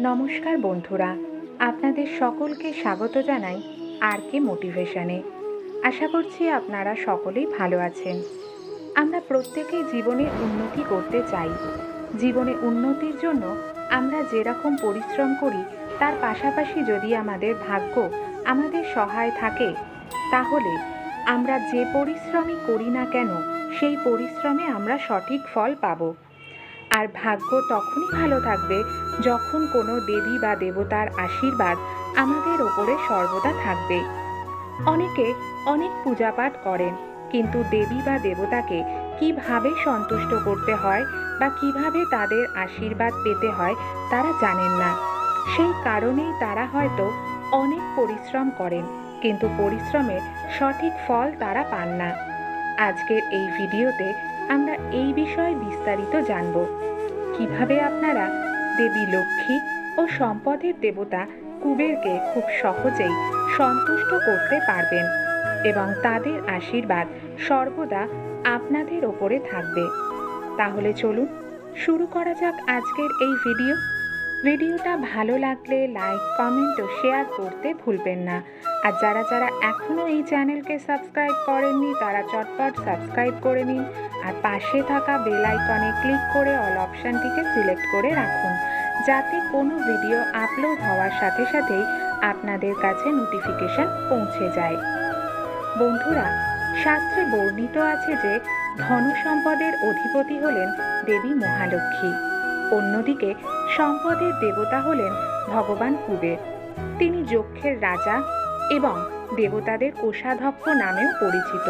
নমস্কার বন্ধুরা, আপনাদের সকলকে স্বাগত জানাই আর কে মোটিভেশনে। আশা করছি আপনারা সকলেই ভালো আছেন। আমরা প্রত্যেকেই জীবনে উন্নতি করতে চাই। জীবনে উন্নতির জন্য আমরা যেরকম পরিশ্রম করি, তার পাশাপাশি যদি আমাদের ভাগ্য আমাদের সহায় থাকে, তাহলে আমরা যে পরিশ্রমই করি না কেন, সেই পরিশ্রমে আমরা সঠিক ফল পাবো। আর ভাগ্য তখনই ভালো থাকবে যখন কোনো দেবী বা দেবতার আশীর্বাদ আমাদের ওপরে সর্বদা থাকবে। অনেকে অনেক পূজাপাঠ করেন, কিন্তু দেবী বা দেবতাকে কীভাবে সন্তুষ্ট করতে হয় বা কীভাবে তাদের আশীর্বাদ পেতে হয় তারা জানেন না। সেই কারণেই তারা হয়তো অনেক পরিশ্রম করেন, কিন্তু পরিশ্রমের সঠিক ফল তারা পান না। আজকের এই ভিডিওতে আমরা এই বিষয়ে বিস্তারিত জানব। কীভাবে আপনারা দেবী লক্ষ্মী ও সম্পদের দেবতা কুবেরকে খুব সহজেই সন্তুষ্ট করতে পারবেন এবং তাদের আশীর্বাদ সর্বদা আপনাদের ওপরে থাকবে। তাহলে চলুন, শুরু করা যাক আজকের এই ভিডিও। ভিডিওটা ভালো লাগলে লাইক, কমেন্ট ও শেয়ার করতে ভুলবেন না। আর যারা যারা এখনও এই চ্যানেলকে সাবস্ক্রাইব করেননি, তারা চটপট সাবস্ক্রাইব করে নিন। আর পাশে থাকা বেল আইকনে ক্লিক করে অল অপশানটিকে সিলেক্ট করে রাখুন। যাতে কোনো ভিডিও আপলোড হওয়ার সাথে সাথেই আপনাদের কাছে নোটিফিকেশন পৌঁছে যায়। বন্ধুরা, শাস্ত্রে বর্ণিত আছে যে, ধন সম্পদের অধিপতি হলেন দেবী মহালক্ষ্মী। অন্যদিকে, সম্পদের দেবতা হলেন ভগবান কুবের। তিনি যক্ষের রাজা এবং দেবতাদের কোষাধ্যক্ষ নামেও পরিচিত।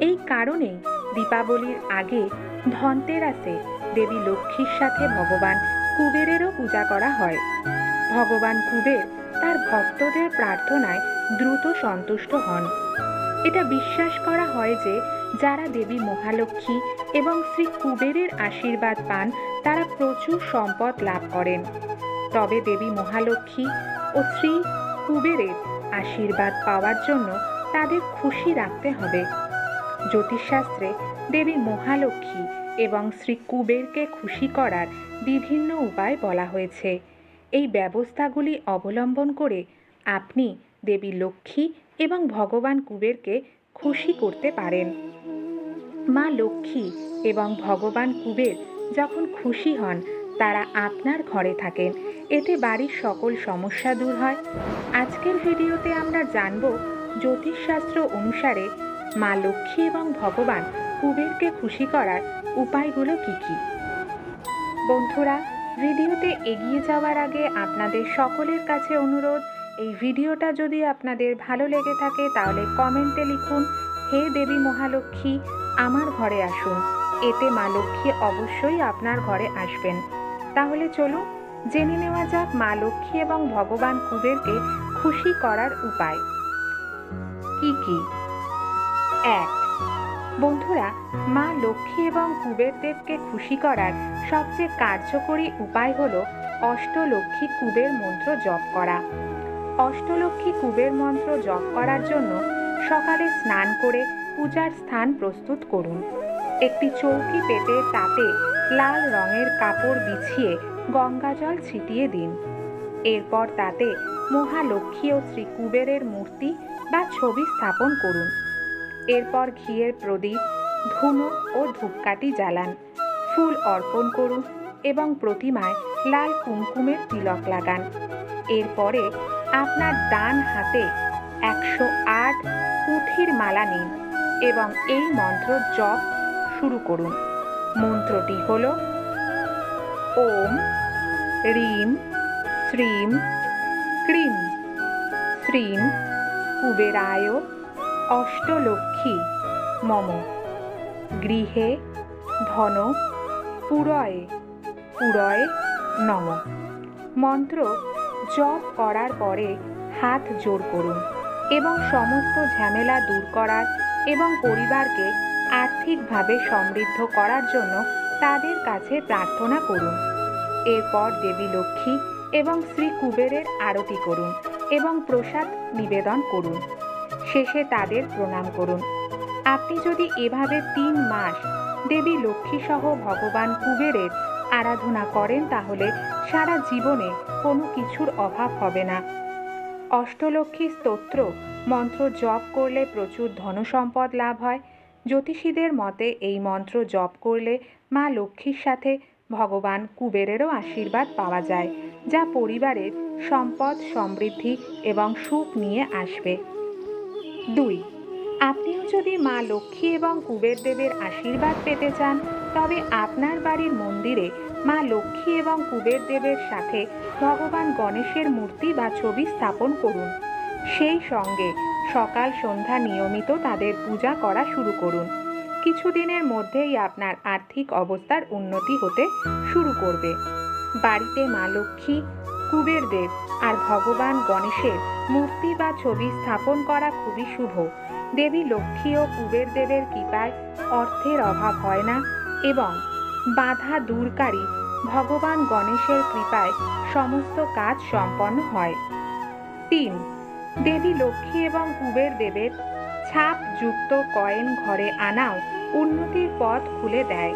এই কারণেই দীপাবলির আগে ধনতেরাসে দেবী লক্ষ্মীর সাথে ভগবান কুবেরেরও পূজা করা হয়। ভগবান কুবের তার ভক্তদের প্রার্থনায় দ্রুত সন্তুষ্ট হন। এটা বিশ্বাস করা হয় যে যারা দেবী মহালক্ষ্মী এবং শ্রী কুবেরের আশীর্বাদ পান, তারা প্রচুর সম্পদ লাভ করেন। তবে দেবী মহালক্ষ্মী ও শ্রী কুবেরের আশীর্বাদ পাওয়ার জন্য তাদের খুশি রাখতে হবে। জ্যোতিষশাস্ত্রে দেবী মহালক্ষ্মী এবং শ্রী কুবেরকে খুশি করার বিভিন্ন উপায় বলা হয়েছে। এই ব্যবস্থাগুলি অবলম্বন করে আপনি দেবী লক্ষ্মী এবং ভগবান কুবেরকে খুশি করতে পারেন। মা লক্ষ্মী এবং ভগবান কুবের যখন খুশি হন তারা আপনার ঘরে থাকেন। এতে বাড়ির সকল সমস্যা দূর হয়। আজকের ভিডিওতে আমরা জানব জ্যোতিষশাস্ত্র অনুসারে মা লক্ষ্মী এবং ভগবান কুবেরকে খুশি করার উপায়গুলো কি কি? বন্ধুরা, ভিডিওতে এগিয়ে যাওয়ার আগে আপনাদের সকলের কাছে অনুরোধ, এই ভিডিওটা যদি আপনাদের ভালো লেগে থাকে তাহলে কমেন্টে লিখুন, হে দেবী মহালক্ষ্মী, আমার ঘরে আসুন। এতে মা লক্ষ্মী অবশ্যই আপনার ঘরে আসবেন। তাহলে চলুন, জেনে নেওয়া যাক মা লক্ষ্মী এবং ভগবান কুবেরকে খুশি করার উপায়। কি কি? এক, বন্ধুরা, মা লক্ষ্মী এবং কুবের দেবকে খুশি করার সবচেয়ে কার্যকরী উপায় হল অষ্টলক্ষ্মী কুবের মন্ত্র জপ করা। অষ্টলক্ষ্মী কুবের মন্ত্র জপ করার জন্য সকালে স্নান করে পূজার স্থান প্রস্তুত করুন। একটি চৌকি পেতে তাতে লাল রঙের কাপড় বিছিয়ে গঙ্গাজল ছিটিয়ে দিন। এরপর তাতে মহালক্ষ্মী ও শ্রী কুবেরের মূর্তি বা ছবি স্থাপন করুন। এরপর ঘিয়ের প্রদীপ, ধুনো ও ধূপকাঠি জ্বালান। ফুল অর্পণ করুন এবং প্রতিমায় লাল কুমকুমের তিলক লাগান। এরপরে আপনার ডান হাতে একশো আট পুঁথির মালা নিন এবং এই মন্ত্র জপ শুরু করুন। মন্ত্রটি হল, ওম রিম শ্রীম ক্রিম শ্রীম কুবেরায় অষ্টলক্ষ্মী মম। গৃহে ধন পুরয়ে পুরয়ে নম। মন্ত্র জপ করার পরে হাত জোর করুন এবং সমস্ত ঝামেলা দূর করার এবং পরিবারকে আর্থিকভাবে সমৃদ্ধ করার জন্য তাদের কাছে প্রার্থনা করুন। এরপর দেবী লক্ষ্মী এবং শ্রী কুবেরের আরতি করুন এবং প্রসাদ নিবেদন করুন। শেষে তাদের প্রণাম করুন। আপনি যদি এভাবে তিন মাস দেবী লক্ষ্মী সহ ভগবান কুবেরের আরাধনা করেন তাহলে সারা জীবনে কোনো কিছুর অভাব হবে না। অষ্টলক্ষ্মী স্তোত্র মন্ত্র জপ করলে প্রচুর ধনসম্পদ লাভ হয় জ্যোতিষীদের মতে এই মন্ত্র জপ করলে মা লক্ষ্মীর সাথে ভগবান কুবেরেরও আশীর্বাদ পাওয়া যায়, যা পরিবারের সম্পদ, সমৃদ্ধি এবং সুখ নিয়ে আসবে। দুই, আপনিও যদি মা লক্ষ্মী এবং কুবের দেবের আশীর্বাদ পেতে চান, তবে আপনার বাড়ির মন্দিরে মা লক্ষ্মী এবং কুবের দেবের সাথে ভগবান গণেশের মূর্তি বা ছবি স্থাপন করুন। সেই সঙ্গে সকাল সন্ধ্যা নিয়মিত তাদের পূজা করা শুরু করুন। কিছুদিনের মধ্যেই আপনার আর্থিক অবস্থার উন্নতি হতে শুরু করবে। বাড়িতে মা লক্ষ্মী কুবের দেব আর ভগবান গণেশের মূর্তি বা ছবি স্থাপন করা খুবই শুভ। দেবী লক্ষ্মী ও কুবের দেবের কৃপায় অর্থের অভাব হয় না এবং বাধা দূরকারী ভগবান গণেশের কৃপায় সমস্ত কাজ সম্পন্ন হয়। তিন দেবী লক্ষ্মী এবং কুবের দেবের ছাপ যুক্ত কয়েন ঘরে আনাও উন্নতির পথ খুলে দেয়।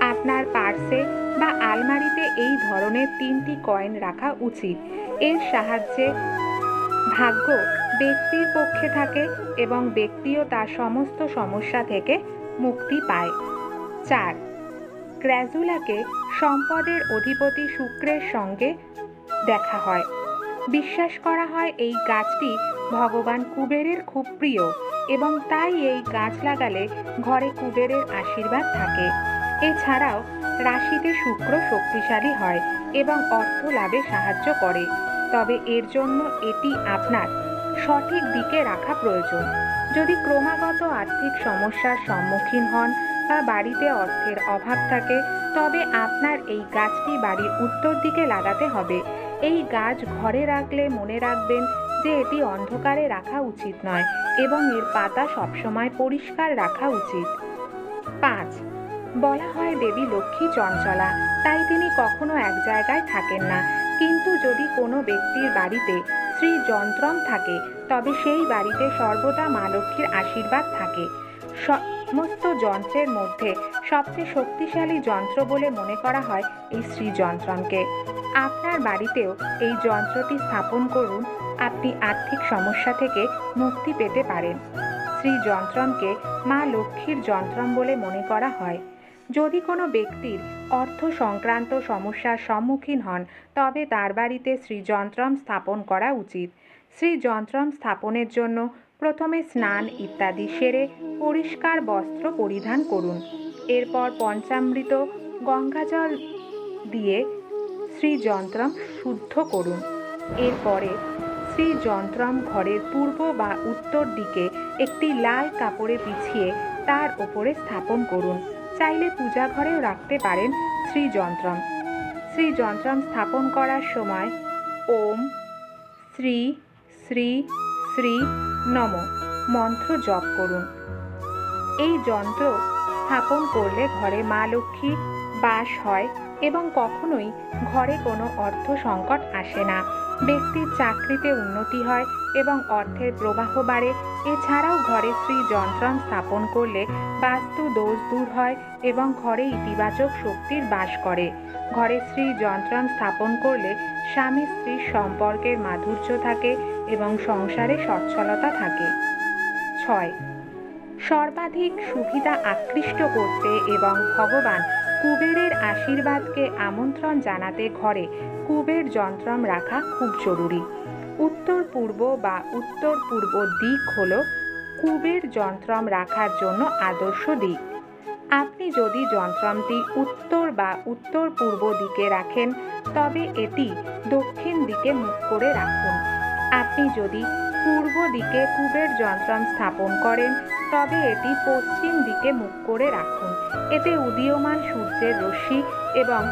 আপনার পার্সে বা আলমারিতে এই ধরনের তিনটি কয়েন রাখা উচিত। এর সাহায্যে ভাগ্য ব্যক্তির পক্ষে থাকে এবং ব্যক্তিও তার সমস্ত সমস্যা থেকে মুক্তি পায়। চার, ক্র্যাজুলাকে সম্পদের অধিপতি শুক্রের সঙ্গে দেখা হয়। বিশ্বাস করা হয় এই গাছটি ভগবান কুবেরের খুব প্রিয় এবং তাই এই গাছ লাগালে ঘরে কুবেরের আশীর্বাদ থাকে। এছাড়াও রাশিতে শুক্র শক্তিশালী হয় এবং অর্থ লাভে সাহায্য করে। তবে এর জন্য এটি আপনার সঠিক দিকে রাখা প্রয়োজন। যদি ক্রমাগত আর্থিক সমস্যার সম্মুখীন হন বা বাড়িতে অর্থের অভাব থাকে, তবে আপনার এই গাছটি বাড়ির উত্তর দিকে লাগাতে হবে। এই গাছ ঘরে রাখলে মনে রাখবেন যে এটি অন্ধকারে রাখা উচিত নয় এবং এর পাতা সবসময় পরিষ্কার রাখা উচিত। পাঁচ, বলা হয় দেবী লক্ষ্মী চঞ্চলা, তাই তিনি কখনো এক জায়গায় থাকেন না। কিন্তু যদি কোনো ব্যক্তির বাড়িতে শ্রী যন্ত্রম থাকে, তবে সেই বাড়িতে সর্বদা মা লক্ষ্মীর আশীর্বাদ থাকে। সমস্ত যন্ত্রের মধ্যে সবচেয়ে শক্তিশালী যন্ত্র বলে মনে করা হয় এই শ্রী যন্ত্রমকে আপনার বাড়িতেও এই যন্ত্রটি স্থাপন করুন, আপনি আর্থিক সমস্যা থেকে মুক্তি পেতে পারেন। শ্রী যন্ত্রমকে মা লক্ষ্মীর যন্ত্রম বলে মনে করা হয়। যদি কোনো ব্যক্তির অর্থ সংক্রান্ত সমস্যার সম্মুখীন হন, তবে তার বাড়িতে শ্রীযন্ত্রম স্থাপন করা উচিত। শ্রীযন্ত্রম স্থাপনের জন্য প্রথমে স্নান ইত্যাদি সেরে পরিষ্কার বস্ত্র পরিধান করুন। এরপর পঞ্চামৃত, গঙ্গাজল দিয়ে শ্রীযন্ত্রম শুদ্ধ করুন। এরপরে শ্রীযন্ত্রম ঘরের পূর্ব বা উত্তর দিকে একটি লাল কাপড়ে বিছিয়ে তার ওপরে স্থাপন করুন। চাইলে পূজা ঘরেও রাখতে পারেন শ্রীযন্ত্রম। শ্রীযন্ত্রম স্থাপন করার সময় ওম, শ্রী শ্রী শ্রী নম। মন্ত্র জপ করুন। এই যন্ত্র স্থাপন করলে ঘরে মা লক্ষ্মী বাস হয় এবং কখনোই ঘরে কোনো অর্থ সংকট আসে না। ব্যক্তির চাকরিতে উন্নতি হয় এবং অর্থের প্রবাহ বাড়ে। এছাড়াও ঘরে শ্রী যন্ত্রম স্থাপন করলে বাস্তু দোষ দূর হয় এবং ঘরে ইতিবাচক শক্তির বাস করে। ঘরে শ্রী যন্ত্রম স্থাপন করলে স্বামী স্ত্রীর সম্পর্কের মাধুর্য থাকে। এবং সংসারে সচ্ছলতা থাকে। ছয়, সর্বাধিক সুবিধা আকৃষ্ট করতে এবং ভগবান কুবেরের আশীর্বাদকে আমন্ত্রণ জানাতে ঘরে কুবের যন্ত্রম রাখা খুব জরুরি। উত্তর পূর্ব বা উত্তর পূর্ব দিক হল কুবের যন্ত্রম রাখার জন্য আদর্শ দিক। আপনি যদি যন্ত্রমটি উত্তর বা উত্তর পূর্ব দিকে রাখেন, তবে এটি দক্ষিণ দিকে মুখ করে রাখুন। আপনি যদি পূর্ব দিকে কুবের যন্ত্রম স্থাপন করেন, তবে এটি পশ্চিম দিকে মুখ করে রাখুন। এতে উদীয়মান সূর্যের রশ্মি এবং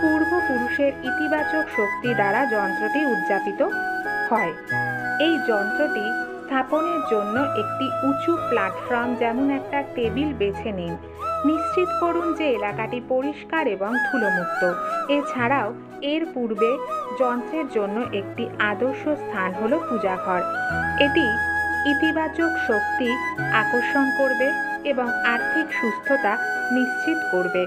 পূর্বপুরুষের ইতিবাচক শক্তি দ্বারা যন্ত্রটি উদযাপিত হয়। এই যন্ত্রটি স্থাপনের জন্য একটি উঁচু প্ল্যাটফর্ম যেমন একটা টেবিল বেছে নিন। নিশ্চিত করুন যে এলাকাটি পরিষ্কার এবং ধুলোমুক্ত। এছাড়াও, এর পূর্বে যন্ত্রের জন্য একটি আদর্শ স্থান হল পূজাঘর। এটি ইতিবাচক শক্তি আকর্ষণ করবে এবং আর্থিক সুস্থতা নিশ্চিত করবে।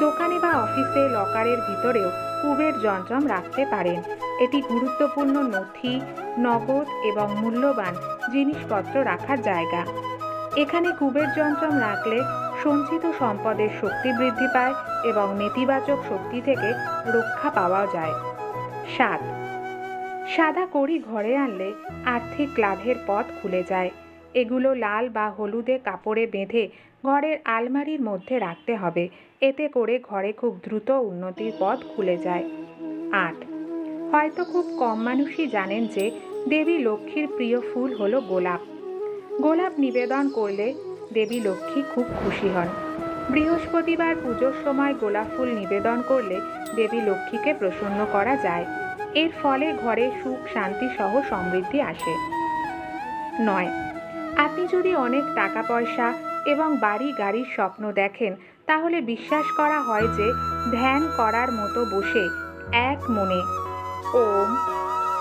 দোকানে বা অফিসে লকারের ভিতরেও কুবের যন্ত্রম রাখতে পারেন। এটি গুরুত্বপূর্ণ নথি, নগদ এবং মূল্যবান জিনিসপত্র রাখার জায়গা। এখানে কুবের যন্ত্রম রাখলে সঞ্চিত সম্পদের শক্তি বৃদ্ধি পায় এবং নেতিবাচক শক্তি থেকে রক্ষা পাওয়া যায়। সাত। সাদা কড়ি ঘরে আনলে আর্থিক লাভের পথ খুলে যায়। এগুলো লাল বা হলুদে কাপড়ে বেঁধে ঘরের আলমারির মধ্যে রাখতে হবে। এতে করে ঘরে খুব দ্রুত উন্নতির পথ খুলে যায়। আট। হয়তো খুব কম মানুষই জানেন যে দেবী লক্ষ্মীর প্রিয় ফুল হলো গোলাপ। গোলাপ নিবেদন করলে দেবী লক্ষ্মী খুব খুশি হন। বৃহস্পতিবার পুজোর সময় গোলাপ ফুল নিবেদন করলে দেবী লক্ষ্মীকে প্রসন্ন করা যায়। এর ফলে ঘরে সুখ, শান্তি সহ সমৃদ্ধি আসে। নয়। আপনি যদি অনেক টাকা পয়সা এবং বাড়ি গাড়ির স্বপ্ন দেখেন, তাহলে বিশ্বাস করা হয় যে ধ্যান করার মতো বসে এক মনে ওম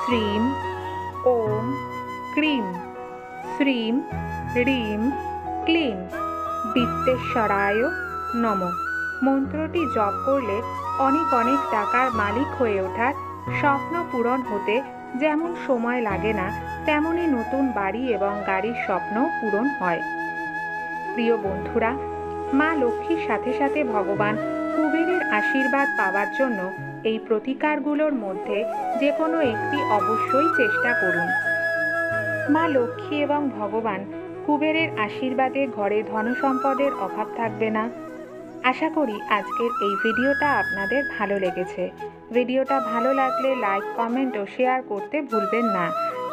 শ্রীম, ওম ক্রিম, শ্রীম, রিম ক্লিম বিত্তেশ্বরায় নম। মন্ত্রটি জপ করলে অনেক অনেক টাকার মালিক হয়ে ওঠার স্বপ্ন পূরণ হতে যেমন সময় লাগে না, তেমনি নতুন বাড়ি এবং গাড়ির স্বপ্ন পূরণ হয়। প্রিয় বন্ধুরা, মা লক্ষ্মীর সাথে সাথে ভগবান কুবেরের আশীর্বাদ পাওয়ার জন্য এই প্রতিকারগুলোর মধ্যে যে কোনো একটি অবশ্যই চেষ্টা করুন। মা লক্ষ্মী এবং ভগবান কুবেরের আশীর্বাদে ঘরে ধনসম্পদের অভাব থাকবে না। আশা করি আজকের এই ভিডিওটা আপনাদের ভালো লেগেছে। ভিডিওটা ভালো লাগলে লাইক, কমেন্ট ও শেয়ার করতে ভুলবেন না।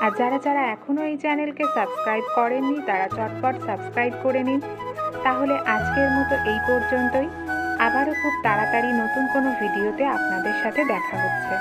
আর যারা যারা এখনও এই চ্যানেলকে সাবস্ক্রাইব করেননি, তারা চটপট সাবস্ক্রাইব করে নিন। তাহলে আজকের মতো এই পর্যন্তই। আবারও খুব তাড়াতাড়ি নতুন কোনো ভিডিওতে আপনাদের সাথে দেখা হচ্ছে।